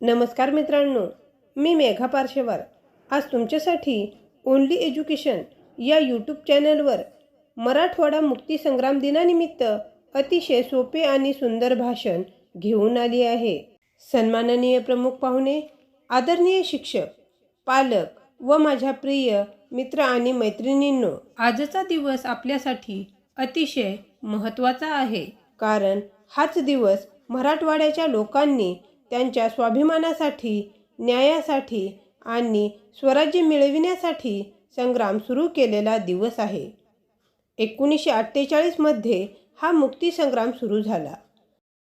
नमस्कार मित्रांनो मी मेघा पार्शेवार आज तुमच्यासाठी ओनली एज्युकेशन या यूट्यूब चॅनलवर मराठवाडा मुक्तीसंग्राम दिनानिमित्त अतिशय सोपे आणि सुंदर भाषण घेऊन आली आहे. सन्माननीय प्रमुख पाहुणे आदरणीय शिक्षक पालक व माझ्या प्रिय मित्र आणि मैत्रिणींनो आजचा दिवस आपल्यासाठी अतिशय महत्त्वाचा आहे. कारण हाच दिवस मराठवाड्याच्या लोकांनी त्यांच्या स्वाभिमानासाठी न्यायासाठी आणि स्वराज्य मिळविण्यासाठी संग्राम सुरू केलेला दिवस आहे. एकोणीसशे अठ्ठेचाळीसमध्ये हा मुक्तीसंग्राम सुरू झाला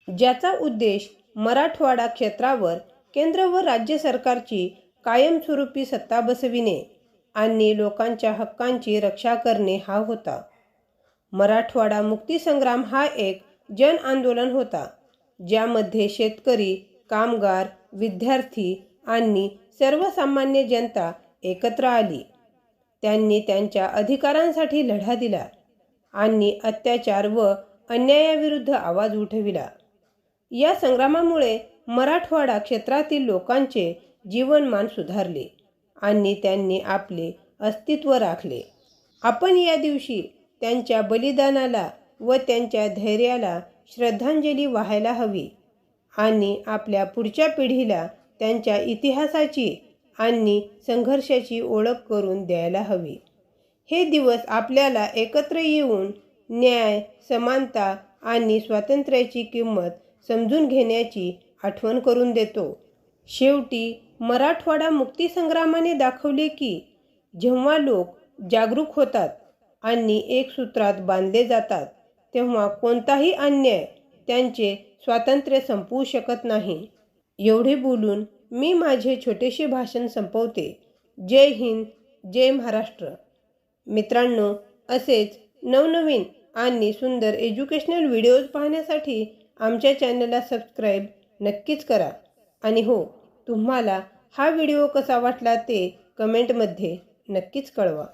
ज्याचा उद्देश मराठवाडा क्षेत्रावर केंद्र व राज्य सरकारची कायमस्वरूपी सत्ता बसविणे आणि लोकांच्या हक्कांची रक्षा करणे हा होता. मराठवाडा मुक्तीसंग्राम हा एक जन आंदोलन होता ज्यामध्ये शेतकरी कामगार विद्यार्थी आणि सर्वसामान्य जनता एकत्र आली. त्यांनी त्यांच्या अधिकारांसाठी लढा दिला आणि अत्याचार व अन्यायाविरुद्ध आवाज उठविला. या संग्रामामुळे मराठवाडा क्षेत्रातील लोकांचे जीवनमान सुधारले आणि त्यांनी आपले अस्तित्व राखले. आपण या दिवशी त्यांच्या बलिदानाला व त्यांच्या धैर्याला श्रद्धांजली वाहायला हवी. आणि आपल्या पुढच्या पिढीला त्यांच्या इतिहासाची आणि संघर्षाची ओळख करून द्यायला हवी. हे दिवस आपल्याला एकत्र येऊन न्याय समानता आणि स्वातंत्र्याची किंमत समजून घेण्याची आठवण करून देतो. शेवटी मराठवाडा मुक्तीसंग्रामाने दाखवले की जेव्हा लोक जागरूक होतात आणि एक सूत्रात बांधले जातात तेव्हा कोणताही अन्याय त्यांचे स्वातंत्र्य संपवू शकत नाही. एवढे बोलून मी माझे छोटेसे भाषण संपवते. जय हिंद जय महाराष्ट्र. मित्रांनो असेच नवनवीन आणि सुंदर एज्युकेशनल व्हिडिओज पाहण्यासाठी आमच्या चॅनलला सबस्क्राईब नक्कीच करा. आणि हो तुम्हाला हा व्हिडिओ कसा वाटला ते कमेंटमध्ये नक्कीच कळवा.